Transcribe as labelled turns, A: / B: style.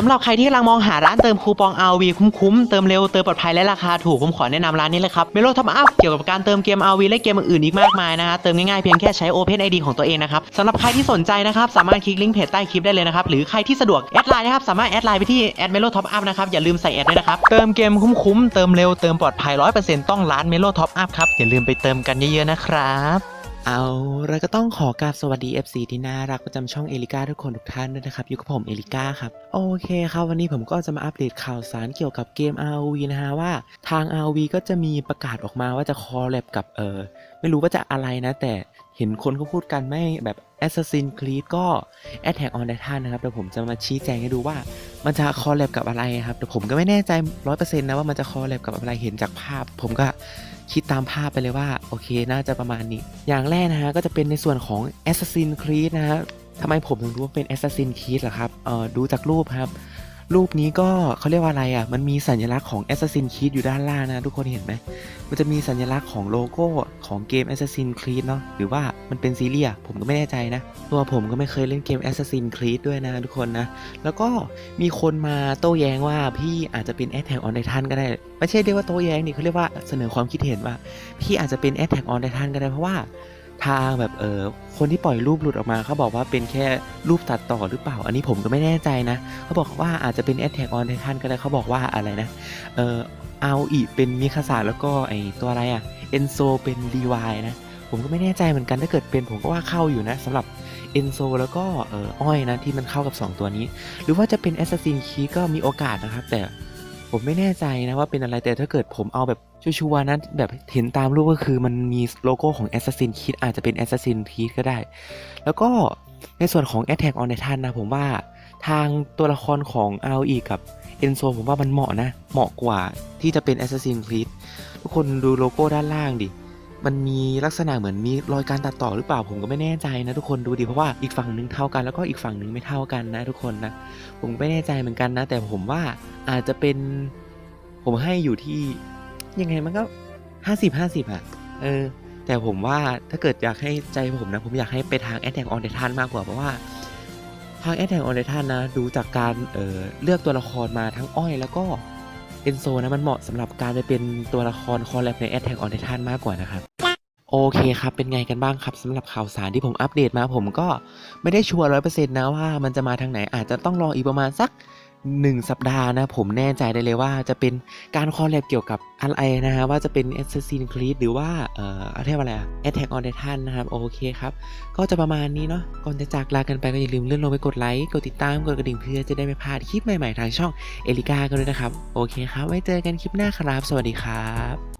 A: สำหรับใครที่กำลังมองหาร้านเติมคูปอง RV คุ้มๆ เติมเร็ว เติมปลอดภัยและราคาถูก ผมขอแนะนำร้านนี้เลยครับ Melo Top Up เกี่ยวกับการเติมเกม RV และเกมอื่นๆอีกมากมายนะฮะ เติมง่ายๆ เพียงแค่ใช้ Open ID ของตัวเองนะครับสำหรับใครที่สนใจนะครับ สามารถคลิกลิงก์เพจใต้คลิปได้เลยนะครับ หรือใครที่สะดวกแอดไลน์นะครับ สามารถแอดไลน์ไปที่แอด Melo Top Up นะครับ อย่าลืมใส่แอดด้วยนะครับ เติมเกมคุ้มๆ เติมเร็ว เติมปลอดภัย100%ต้องร้าน Melo Top Up ครับ อย่าลืมไปเติมกันเยอะๆนะครับ เอาเราก็ต้องขอกราบสวัสดี FC ที่น่ารักประจำช่องเอลิก้าทุกคนทุกท่านด้วยนะครับ อยู่กับผมเอลิก้าครับ โอเคครับ วันนี้ผมก็จะมาอัปเดตข่าวสารเกี่ยวกับเกม ROV นะฮะว่าทาง ROV ก็จะมีประกาศออกมาว่าจะคอลแลบกับเออไม่รู้ว่าจะอะไรนะ แต่เห็นคนเขาพูดกันไม่แบบ Assassin's Creed ก็ Attack on Titan นะครับเดี๋ยวผมจะมาชี้แจงให้ดูว่ามันจะคอลแลบกับอะไรครับแต่ผมก็ไม่แน่ใจ 100%นะว่ามันจะคอลแลบกับอะไรเห็นจากภาพ ผมก็คิดตามภาพไปเลยว่าโอเคน่าจะประมาณนี้ อย่างแรกนะฮะก็จะเป็นในส่วนของ Assassin's Creed นะฮะทำไมผมถึงรู้ว่าเป็น Assassin's Creed ล่ะครับเอ่อดูจากรูปครับ รูปนี้ก็เขาเรียกว่าอะไรอะ มันมีสัญลักษณ์ของ Assassin's Creed อยู่ด้านล่างนะทุกคนเห็นไหม มันจะมีสัญลักษณ์ของโลโก้ของเกม Assassin's Creed เนาะ หรือว่ามันเป็นซีรีส์ผมก็ไม่แน่ใจนะ ตัวผมก็ไม่เคยเล่นเกม Assassin's Creed ด้วยนะทุกคนนะ แล้วก็มีคนมาโต้แย้งว่าพี่อาจจะเป็น Attack on Titan ก็ได้ ไม่ใช่เรียกว่าโต้แย้งนี่เขาเรียกว่าเสนอความคิดเห็นว่า พี่อาจจะเป็น Attack on Titan ก็ได้เพราะว่า ทางแบบเออคนที่ปล่อยรูปหลุดออกมาเขาบอกว่าเป็นแค่รูปตัดต่อหรือเปล่า อันนี้ผมก็ไม่แน่ใจนะ เขาบอกว่าอาจจะเป็น Attack on Titan ก็ได้เขาบอกว่าอะไรนะ เออเอาอีเป็นมิคาสาแล้วก็ไอตัวอะไรอะเอนโซเป็นรีวายนะ ผมก็ไม่แน่ใจเหมือนกันถ้าเกิดเป็นผมก็ว่าเข้าอยู่นะสำหรับเอนโซแล้วก็เอออ้อยนะที่มันเข้ากับ 2 ตัวนี้ หรือว่าจะเป็น Assassin's Creed ก็มีโอกาสนะครับแต่ ผมไม่แน่ใจนะว่าเป็นอะไรแต่ถ้าเกิดผมเอาแบบชัวร์ๆนะแบบเห็นตามรูปก็คือมันมีโลโก้ของ Assassin Creed อาจจะเป็น Assassin Creed ก็ได้ แล้วก็ในส่วนของ Attack on Titan นะผมว่าทางตัวละครของ ROE กับเอนโซผมว่ามันเหมาะนะ เหมาะกว่าที่จะเป็น Assassin Creed ทุกคนดูโลโก้ด้านล่างดิ มันมีลักษณะเหมือนมีรอยการตัดต่อหรือเปล่าผมก็ไม่แน่ใจนะทุกคนดูดิเพราะว่าอีกฝั่งหนึ่งเท่ากันแล้วก็อีกฝั่งหนึ่งไม่เท่ากันนะทุกคนนะผมไม่แน่ใจเหมือนกันนะ แต่ผมว่าอาจจะเป็น ผมให้อยู่ที่ยังไงมันก็ห้าสิบห้าสิบอะเออ แต่ผมว่าถ้าเกิดอยากให้ใจผมนะ ผมอยากให้ไปทาง Attack on Titan มากกว่าเพราะว่าทาง Attack on Titan นะ ดูจากการเออเลือกตัวละครมาทั้งอ้อยแล้วก็ เอนโซนะมันเหมาะสำหรับการไปเป็นตัวละครคอลแลบใน Attack on Titan มากกว่านะครับ โอเคครับ เป็นไงกันบ้างครับสำหรับข่าวสารที่ผมอัปเดตมาผมก็ไม่ได้ชัวร์ร้อยเปอร์เซ็นต์นะว่ามันจะมาทางไหนอาจจะต้องรออีกประมาณสัก 1 สัปดาห์นะ ผมแน่ใจได้เลยว่าจะเป็นการคอลแลบเกี่ยวกับอะไรนะฮะว่าจะเป็น Assassin's Creed หรือว่า เอ่อเรียกว่าอะไรอะ Attack on Titan นะครับ โอเคครับ ก็จะประมาณนี้เนาะก่อนจะจากลากันไปก็อย่าลืมเลื่อนลงไปกดไลค์ กดติดตาม กดกระดิ่งเพื่อจะได้ไม่พลาดคลิปใหม่ๆทางช่องเอลิกากันด้วยนะครับ โอเคครับ ไว้เจอกันคลิปหน้าครับ สวัสดีครับ